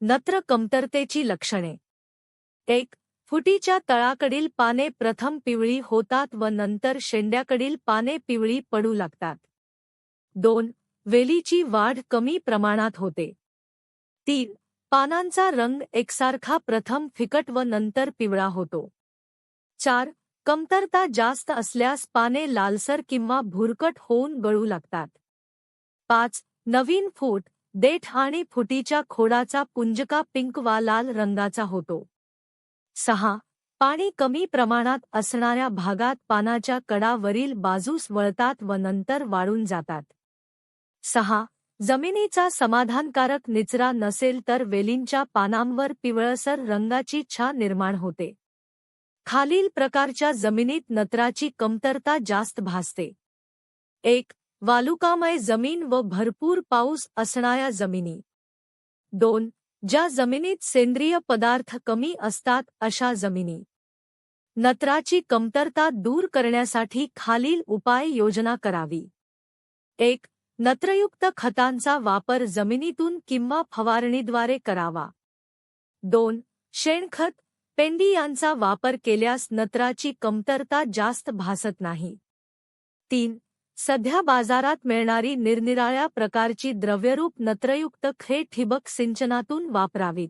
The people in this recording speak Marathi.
नत्र कमतरतेची लक्षणे. एक फुटीच्या तळाकडील पाने प्रथम पिवळी होतात व नंतर शेंड्याकडील पाने पिवळी पडू लागतात. दोन वेलीची वाढ कमी प्रमाणात होते. तीन पानांचा रंग एकसारखा प्रथम फिकट व नंतर पिवळा होतो. चार कमतरता जास्त असल्यास पाने लालसर किंवा भुरकट होऊन गळू लागतात. पाच नवीन फूट देठ आणि फुटीच्या खोडाचा पुंजका पिंक वा लाल रंगाचा होतो. सहा. पाणी कमी प्रमाणात असणाऱ्या भागात पानाच्या कडावरील बाजूस वळतात व नंतर वाळून जातात. सहा. जमिनीचा समाधानकारक निचरा नसेल तर वेलींच्या पानांवर पिवळसर रंगाची छा निर्माण होते. खालील प्रकारच्या जमिनीत नत्राची कमतरता जास्त भासते. एक. वालुकामय जमीन व भरपूर पाऊस असणाऱ्या जमिनी. दोन ज्या जमिनीत सेंद्रिय पदार्थ कमी असतात अशा जमिनी. नत्राची कमतरता दूर करण्यासाठी खालील उपाय योजना करावी. एक नत्रयुक्त खतांचा वापर जमिनीतून किंवा फवारणीद्वारे करावा. दोन शेणखत पेंडी यांचा वापर केल्यास नत्राची कमतरता जास्त भासत नाही. तीन सध्या बाजारात मिळणारी निरनिराळ्या प्रकारची द्रव्यरूप नत्रयुक्त खे ठिबक सिंचनातून वापरावीत.